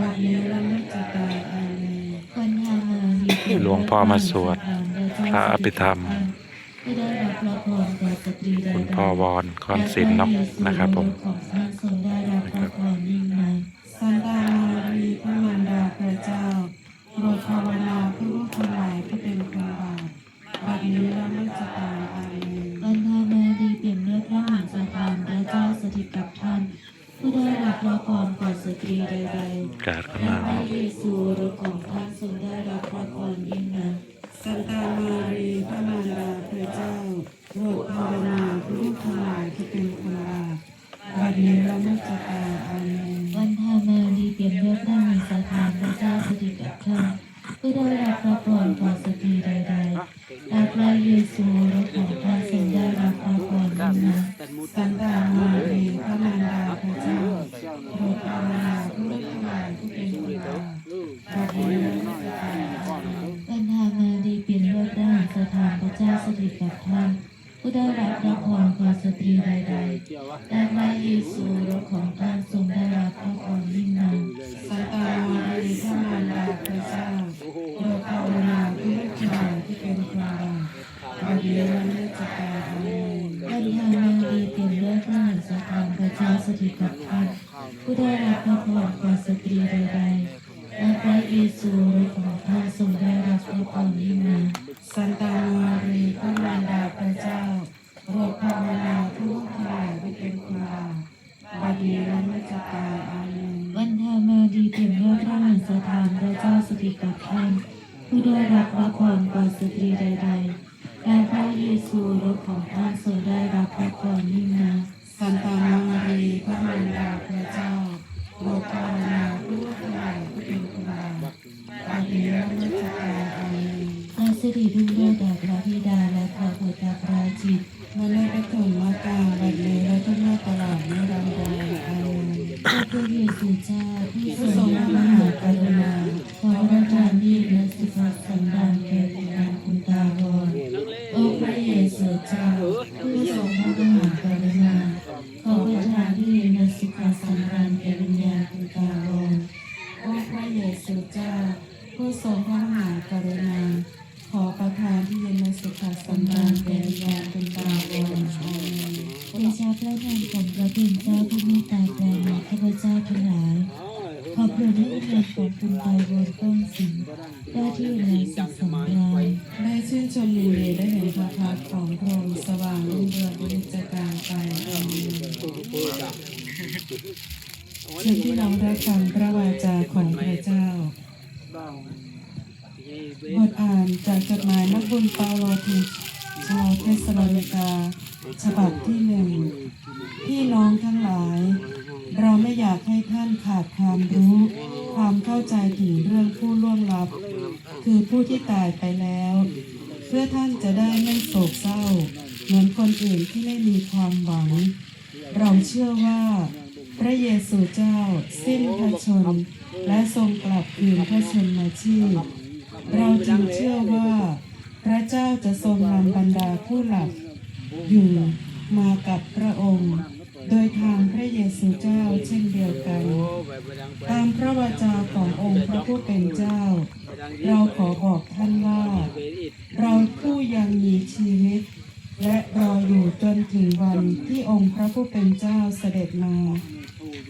บัดนี้ละมุจตาอาเมนวันทามามีหลวงพ่อมาสวด พระอภิธรรมที่ได้รับพระพรจากสตรีใดๆคุณพ่อวอนคอนศิลป์เนาะนะครับผม ของท่านทรงได้รับพระพรยิ่งนักสันตามารีพระมารดาพระเจ้าโปรดภาวนาเพื่อลูกทั้งหลายที่เป็นคนบาปบัดนี้ละมุจตาอาเมนและสิริรุ่งเรืองแด่พระบิดาและพระบุตรพระจิตมาเลิกได้ถึงมากาบัดนี้และทุกเมื่อตลอดนิรันดร์อาเมนพระผู้เยซูเจ้าผู้ทรงมหากรุณาขอพระทานที่และสิทธิสันด พระเจ้า ผู้ทรงพระมหากรุณา ขอประทานที่เย็นในสุขสันดานแก่ญาณเป็นตาบอดอาเมนเดชะพระนามของพระเป็นเจ้าผู้มตตาแปลมาข้าพเจ้าทั้งหลายขอบพระด้วยเกียรติของคุณตายบนต้นสิงได้ที่ในสุขสำราญได้ชื่นชมยินดีได้เห็นพระพักของพระองค์สว่างรุ่งเรืองวิจการไปอาเมนเชิญพี่น้องได้ฟังพระวาจาของพระเจ้า บทอ่านจากจด เปาโลถึงชาวเทสโลนิกา ฉบับที่หนึ่งพี่น้องทั้งหลาย เราไม่อยากให้ท่านขาดความรู้ ความเข้าใจถึงเรื่องผู้ล่วงลับ คือผู้ที่ตายไปแล้ว เพื่อท่านจะได้ไม่โศกเศร้า เหมือนคนอื่นที่ไม่มีความหวัง เราเชื่อว่า พระเยซูเจ้า สิ้นพระชน และทรงกลับคืนพระชนมาชีพเราจึงเชื่อว่า พระเจ้าจะทรงนำบรรดาผู้หลับอยู่มากับพระองค์ โดยทางพระเยซูเจ้าเช่นเดียวกัน ตามพระวาจาขององค์พระผู้เป็นเจ้า เราขอบอกท่านว่า เราผู้ยังมีชีวิต และรออยู่จนถึงวันที่องค์พระผู้เป็นเจ้าเสด็จมา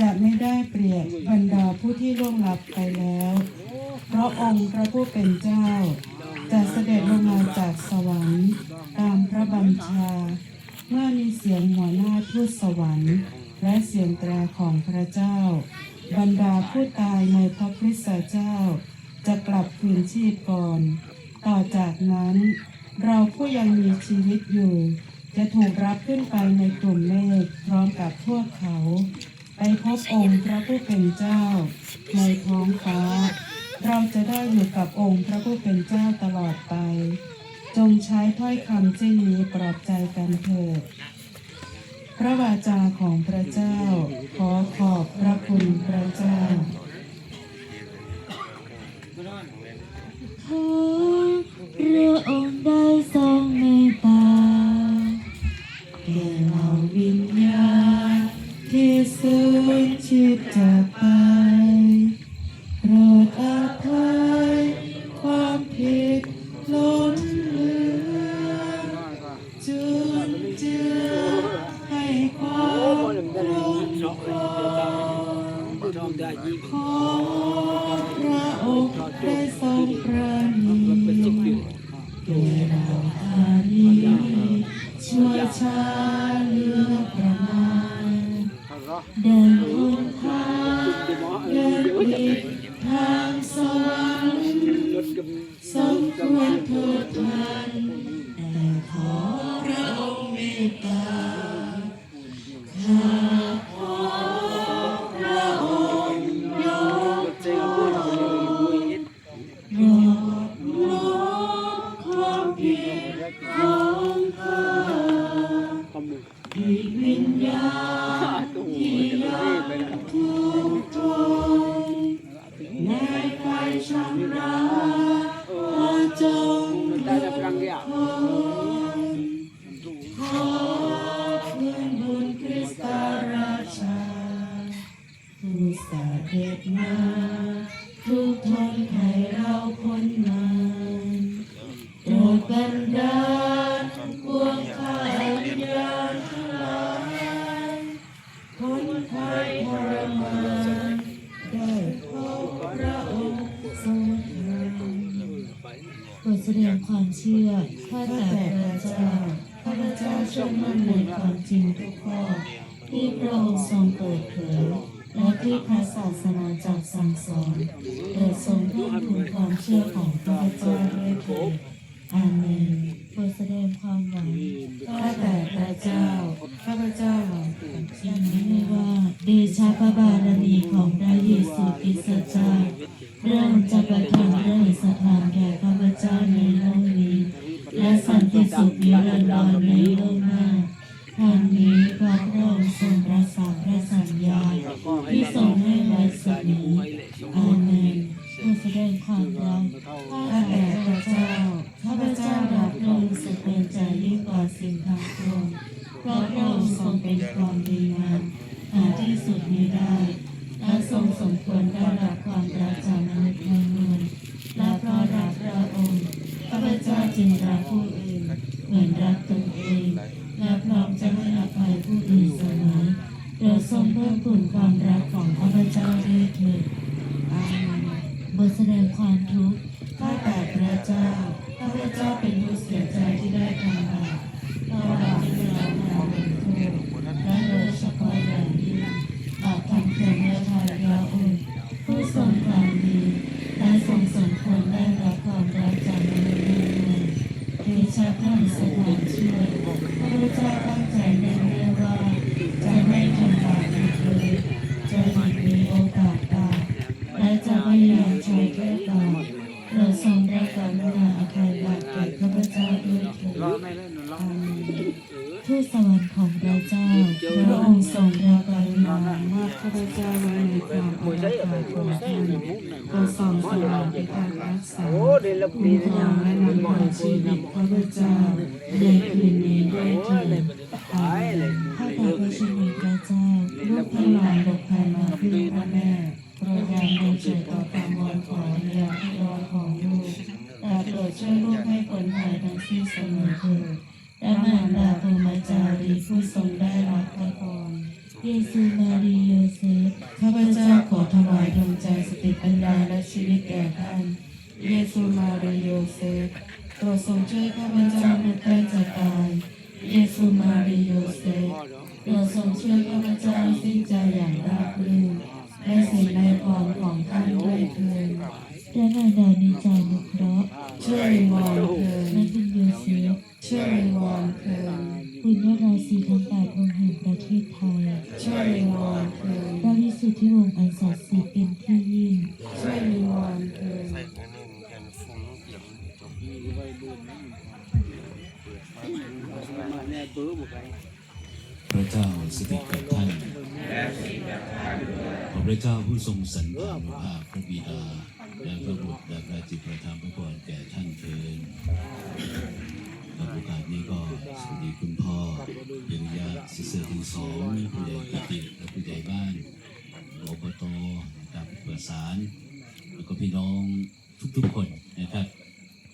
จะไม่ได้เปรียบบรรดาผู้ที่ล่วงลับไปแล้ว เพราะองค์พระผู้เป็นเจ้า จะเสด็จลงมาจากสวรรค์ตามพระบัญชา เมื่อมีเสียงหัวหน้า ทูตสวรรค์ และเสียงแตรของพระเจ้า บรรดาผู้ตายในพระคริสตเจ้า จะกลับคืนชีพก่อน ต่อจากนั้น เราผู้ยังมีชีวิตอยู่ จะถูกรับขึ้นไปในกลุ่มเมฆพร้อมกับพวกเขา ไปพบองค์พระผู้เป็นเจ้า ในท้องฟ้า เราจะได้อยู่กับองค์พระผู้เป็นเจ้าตลอดไปจงใช้ถ้อยคำเช่นนี้ปลอบใจกันเถิด ระวาจาของพระเจ้า ขอขอบพระคุณพระเจ้าขอ ด้วยเราธานีช่วยชาเลือประมาณเดิ เจ้าเชื่อมั่นในความจริงทุกข้อที่พระองค์ทรงเปิดเผยและที่พระศาสนาจักสั่งสอนโปรดทรงเพิ่มพูนความเชื่อของข้าพเจ้าด้วยเถิดอาเมนโปรดแสดงความหวังข้าแต่พระเจ้าข้าพเจ้าหวังอย่างนี้ว่าเดชะพระบารมีของพระเยซูคริสต์เจ้าเรื่องจะประทานเรื่องสถาน สมออาเมนเพื่อแสดงความรักข้าแต่พระเจ้าข้าพเจ้ารักพระองค์สุดเป็นใจยิ่งกว่าสิ่งทั้งปวงเพราะพระองค์ทรงเป็นความดีงามหาที่สุดมิได้และทรงสมควรได้รับความรักจากมนุษย์ทั้งมวลและเพราะรักพระองค์ข้าพเจ้าจึงรักผู้อื่นเหมือนรักตนเองและพร้อมจะให้อภัยผู้อื่นเสมอโดยทรงเพิ่มพูนความ รักของข้าาลัยของท่านโปรดส่องสว่างในการรักษาคุ้มครองและนำพาชีวิตข้าพเจ้าในคืนนี้ด้วยเถิดอาเมนข้าแต่พระชินีพระเจ้าลูกทั้งหลายหลบภัยมาพึ่งพระแม่โปรดยามในเจิดต่อความวอนขอในยาที่รอนของลูกแต่โปรดช่วยลูกให้พ้นภัยทั้งสิ้นเสมอเถิดและมารดาพรหมจารีผู้ทรงได้รับพระพร เยซูมารีโยเซฟข้าพเจ้าขอถวายดวงใจสติปัญญาและชีวิตแก่ท่าน เยซูมารีโยเซฟโปรดทรงช่วยข้าพเจ้าเมื่อใกล้จะตาย เยซูมารีโยเซฟโปรดทรงช่วยข้าพเจ้าสิ้นใจอย่างราบรื่นและสิ่งในพรของท่านด้วยเถิด และมารดามีใจานุเคราะห์ ช่วยวิงวอนเถิด และคุณโยเซฟ ช่วยวิงวอนเถิด บุญยราศีทั้งแปดองค์แห่งประเทศไทย ช่วยวิงวอนเถิดพระวิสุทธิวงศ์อันศักดิ์สิทธิ์เป็นที่ยิ่งช่วยวิงวอนเถิดไฟมาแน่เบื้อบุกไปพระเจ้าสถิตกับท่านขอพระเจ้าผู้ทรงสันติภาพพระบิดาและพระบุตรและพระจิตประทานพระพรแก่ท่าน นี้ก็สวัสดีคุณพ่อเยริยะสิเสอทั้งสองผู้ใหญ่กิติและผู้ใหญ่บ้านอบตนะครับประสาน แล้วก็พี่น้องทุกๆคนนะครับ